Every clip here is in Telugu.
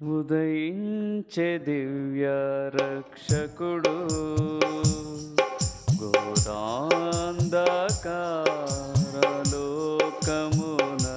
ఉదయించే దివ్య రక్షకుడు గోదాంధకారలోకమునా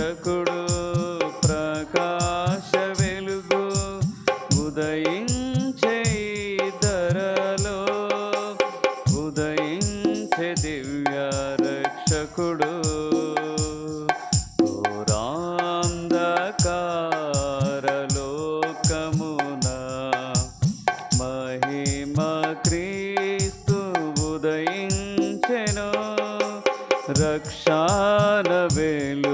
రక్షకుడు ప్రకాశ వెలుగు ఉదయించే ధరలో ఉదయించే దివ్య రక్షకుడు. ఘోరాంధకారలోకమున మహిమ క్రీస్తు ఉదయించెను. రక్షణ వేలు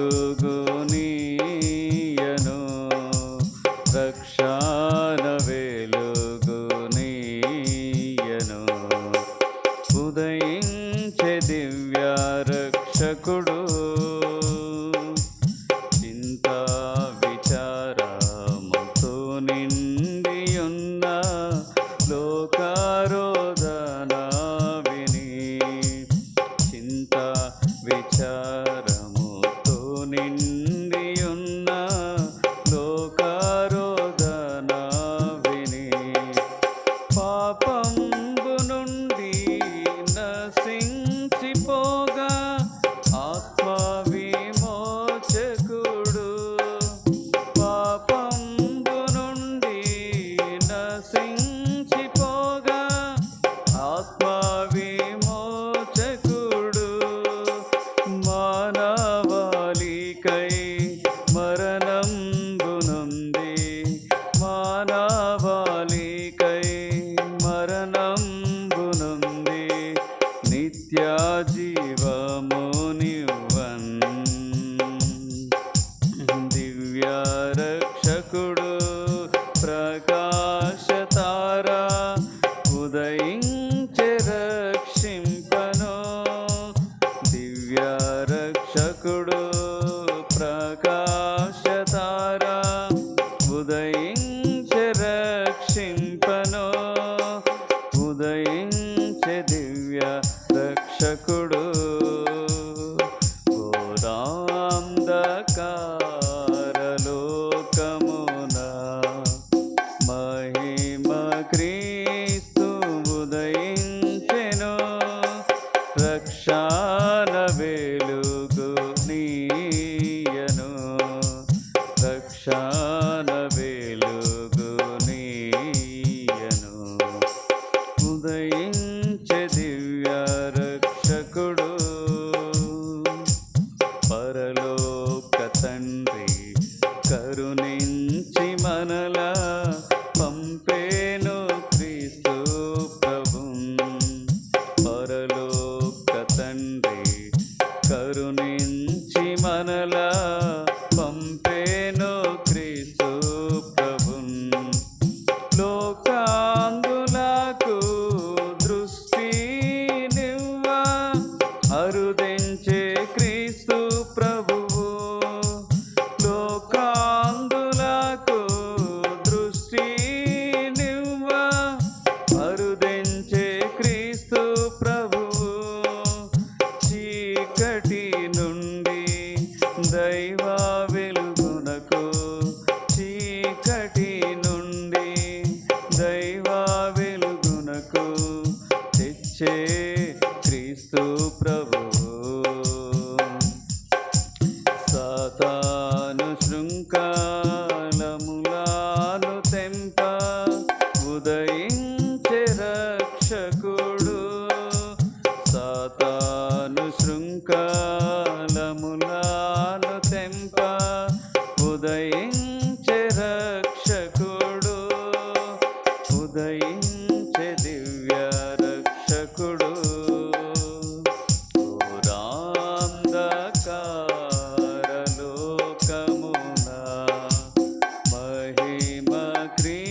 Amen. నిత్య జీవమునివన్ దివ్య రక్షకుడు ప్రకాశ తార ఉదయించే రక్షింపను. దివ్య రక్షకుడు ప్రకాశ తార ఉదయించ అంధకారలోకమున మహిమ క్రీస్తు ఉదయించెను. రక్షణ వేలు దైవ వెలుగునకు చీకటి నుండి దైవ వెలుగునకు ప్రభు సాతాను తెంప రక్షకుడు. సాతాను శృంఖ ఉదయించే రక్షకుడు ఉదయించే దివ్య రక్షకుడు. ఘోరాంధకారలోకమున మహిమ క్రియ